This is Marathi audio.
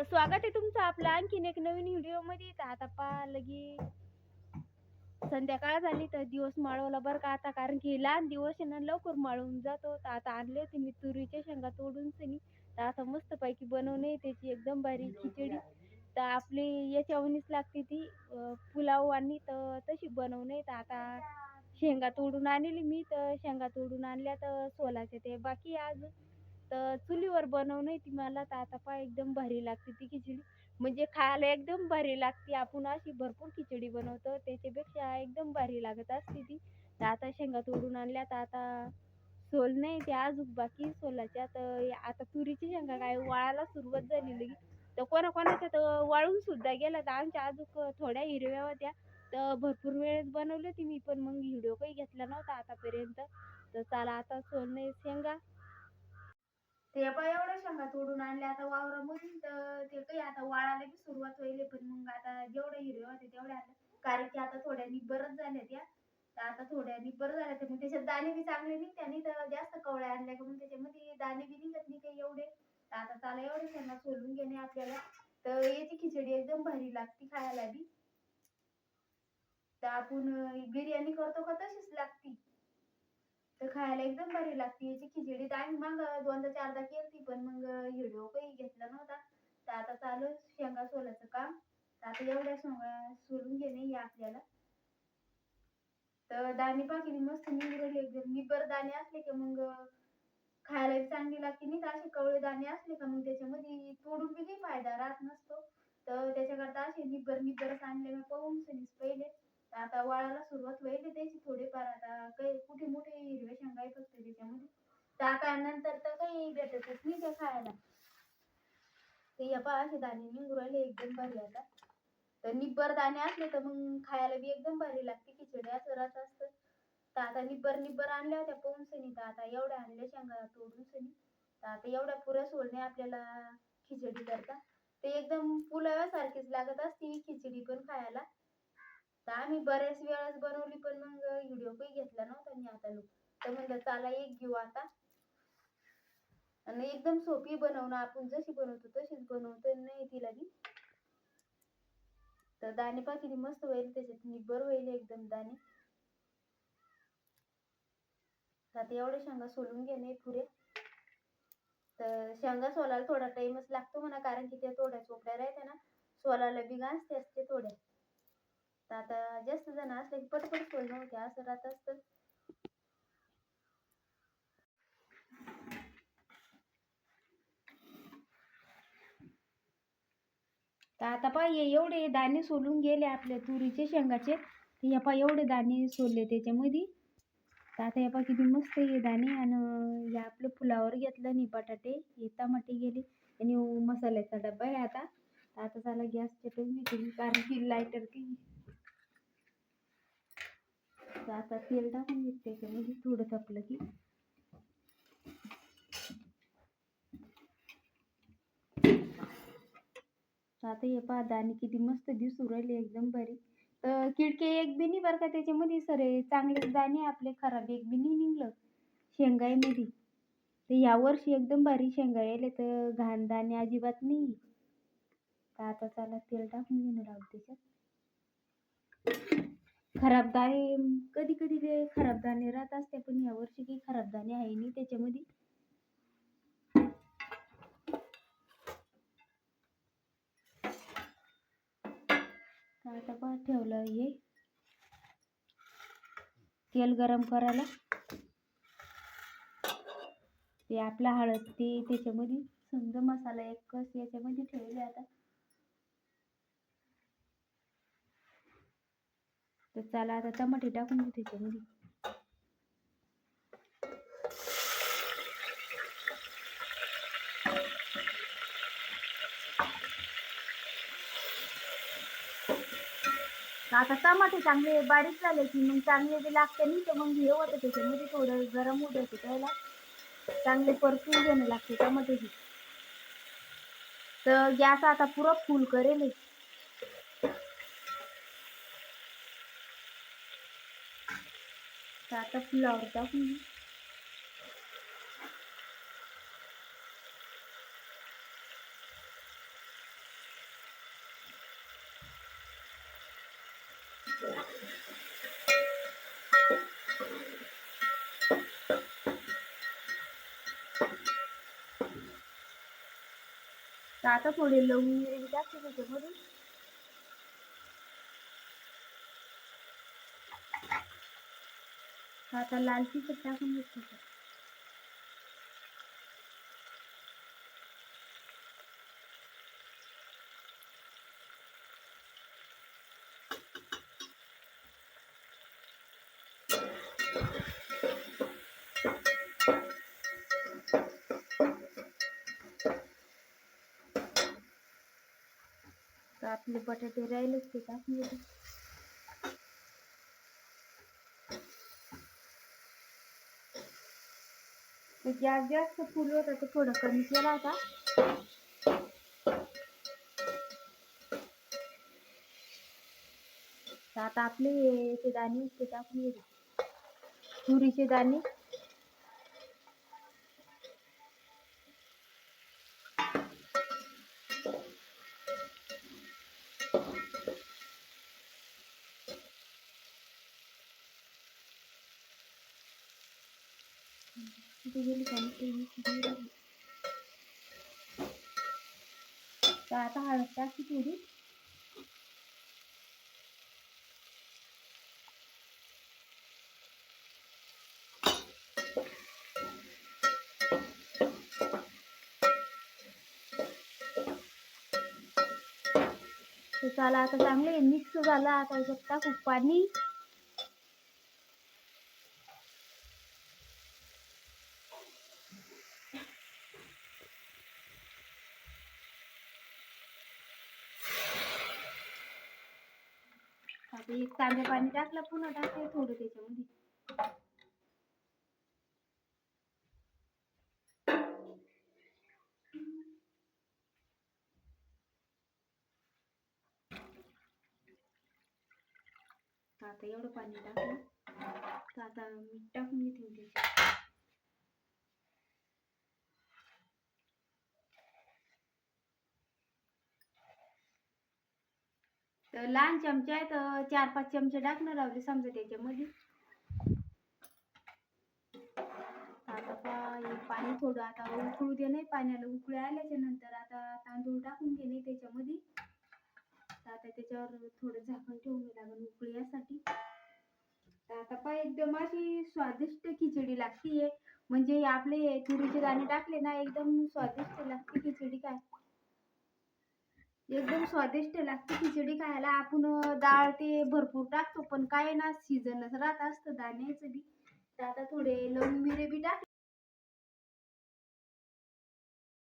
तर स्वागत आहे तुमचं आपलं आणखीन एक नवीन व्हिडिओमध्ये तर आता पा लगी संध्याकाळ झाली तर दिवस माळवला बरं का आता कारण की लहान दिवस आहे ना लवकर माळवून जातो. तर आता आणले होते मी तुरीच्या शेंगा तोडून सनी. तर आता मस्तपैकी बनवणे त्याची एकदम भारी खिचडी. तर आपली याच्यावणीच लागते ती पुलाव आणि तर तशी बनवणे तर आता शेंगा तोडून आणली मी तर शेंगा तोडून आणल्या तर सोलाच्या ते बाकी आज तर चुलीवर बनवणे ती मला तर आता पहा एकदम भारी लागते ती खिचडी. म्हणजे खायला एकदम भारी लागते. आपण अशी भरपूर खिचडी बनवतो. त्याच्यापेक्षा एकदम भारी लागत असते ती. तर आता शेंगा तोडून आणल्या तर आता सोल नाही ते अजून बाकी सोलाच्या. तर आता तुरीची शेंगा काय वाळायला सुरुवात झाली तर कोणाकोणाच्या तर वाळून सुद्धा गेल्या तर आमच्या अजून थोड्या हिरव्या होत्या. तर भरपूर वेळेस बनवली होती मी पण मग व्हिडिओ काही घेतला नव्हता आतापर्यंत. तर चला आता सोल नाही शेंगा. ते पण एवढ्या शेंगा तोडून आणल्या. आता वावरामधून तर ते काही आता वाळायला बी सुरुवात होईल पण मग आता जेवढे हिरव्या होते तेवढे आता कारण की आता थोड्या बरंच झाल्या त्या तर आता थोड्या बरं झाल्या तर मग त्याच्यात दाणे बी चांगले निघते आणि तर जास्त कवळ्या आणल्या का मग त्याच्यामध्ये दाणे बी निघत नाही काही एवढे. तर आता चाला एवढे शेंगा सोलून घेणे आपल्याला. तर याची खिचडी एकदम भारी लागते खायला बी. तर आपण बिर्याणी करतो का तशीच लागती? तर खायला एकदम भारी लागते. याची खिचडी तर आम्ही मग दोनदा चारदा केली पण मग व्हिडिओ काही घेतला नव्हता. तर आता चालू शेंगा सोलाचं काम. तर आता एवढ्या शेंगा सोलून घेणे हे आपल्याला. तर दाणे पाकिली मस्त निवडले. एकदम निब्बर दाणे असले की मग खायला चांगली लागते. नाही तर असे कवळे दाणे असले का मग त्याच्यामध्ये तोडून बी काही फायदा राहत नसतो. तर त्याच्याकरता असे निब्बर निब्बरच आणले मी पाहून पहिले. आता वाळायला सुरुवात होईल त्याची थोडीफार. आता काही कुठे मोठे हिरवे शेंगा येत असते त्याच्यामध्ये. त्या नंतर तर काही भेटतच नाही ते खायला. ते या पहा असे दाणे निघून राहिले एकदम भारी आता तर निब्बर दाणे असले तर मग खायला बी एकदम भारी लागते खिचडी असं असतं. तर आता निब्बर निब्बर आणल्या होत्या पाहून सनी तर आता एवढ्या आणल्या शेंगा तोडून सनी तर आता एवढ्या पुऱ्या सोडणे आपल्याला खिचडी करता. ते एकदम पुलाव्यासारखीच लागत असते खिचडी पण खायला. तर आम्ही बऱ्याच वेळाच बनवली पण मग व्हिडिओ काही घेतला नव्हता मी आता लोक तर म्हणलं चला एक घेऊ आता. आणि एकदम सोपी बनवणं आपण जशी बनवतो तशीच बनवतो नाही तिला बी तर दाणे पा किती मस्त होईल त्याच्यात निब्बर होईल एकदम दाणे. आता एवढे शेंगा सोलून घेणे पुरे. तर शेंगा सोलायला थोडा टाइमच लागतो म्हणा कारण की त्या थोड्या चोपड्या राहत्या ना सोलायला बी गाजते असते थोड्या तर आता जास्त जण असले की पटपट सोय होते असं राहत असतं. तर आता पाय एवढे दाणे सोलून गेले आपले तुरीचे शेंगाचे. या पाय एवढे दाणे सोलले त्याच्यामध्ये. तर आता या पहा किती मस्त हे दाणे आणि या आपलं फुलावर घेतलं नाही बटाटे हे टमाटे गेले. आणि मसाल्याचा डब्बा आहे आता. आता झाला गॅस पेटवून घेते कारण की लायटर की. तर आता तेल टाकून घेते त्याच्यामध्ये थोडं तापलं की. आता हे पहा दाणे किती मस्त दिसू राहिले एकदम भारी. तर किडके एक बी नाही बरं का त्याच्यामध्ये सर. चांगलेच दाणे आपले खराब एक बी नाही निघलं. शेंगाईमध्ये. तर या वर्षी एकदम भारी शेंगा यायले तर घाण दाणे अजिबात नाही. तर आता चला तेल टाकून घेणार आहोत त्याच्यात खराब दाणे कधी कधी ते खराब दाणे राहत असते पण या वर्षी काही खराब दाणे आहे नाही त्याच्यामध्ये. आता पहा ठेवलं हे. तेल गरम करायला. ते आपला हळद ते त्याच्यामध्ये समजा मसाला एक कस याच्यामध्ये ठेवले आता. तर चला आता टमाटे टाकून घेऊ त्याच्यामध्ये आता टमाटे चांगले बारीक झाले की मग चांगले ते लागते नाही तर मग हे होतं त्याच्यामध्ये थोडं गरम होत होतं त्याला. चांगले परतून घेणं लागते टमाट्याची. तर गॅस आता पुरा फुल करेल आता फुलावर टाकून आता थोडे लवून टाकते त्याच्यामधून आता लाल तिखट टाकून घेतलं तर आपले बटाटे राहिलेच ते टाकून घेते गॅस जास्त फुल होता तर थोडं कमी केला होता. आता आपले ते दाणे ते टाकून तुरीचे दाणे. तिथे गेली का नाही ते मी तिथे गेली. तर आता हळद टाकते थोडी तर चला आता चांगले मिक्स झालं आता याच्यात टाकू पाणी एक तांबे पाणी टाकलं पुन्हा टाकते थोडं त्याच्यामध्ये. आता एवढं पाणी टाकलं. तर आता मीठ टाकून घेते त्याच्यात. तर लहान चमचे आहेत तर चार पाच चमचे टाकणार लावले समजा त्याच्यामध्ये. आता पाणी थोडं आता उकळू दे नाही पाण्याला उकळी आल्याच्यानंतर आता तांदूळ टाकून घे नाही त्याच्यामध्ये. आता त्याच्यावर थोडं झाकण ठेवून लागेल उकळी यासाठी. आता पहा एकदम अशी स्वादिष्ट खिचडी लागतीये. म्हणजे आपले तुरीचे दाणे टाकले ना एकदम स्वादिष्ट लागते खिचडी काय एकदम स्वादिष्ट लागते. खिचडी खायला आपण डाळ ते भरपूर टाकतो पण काय ना सीजनच राहत असतं दाण्याचं बी. तर आता थोडे लवंग मिरे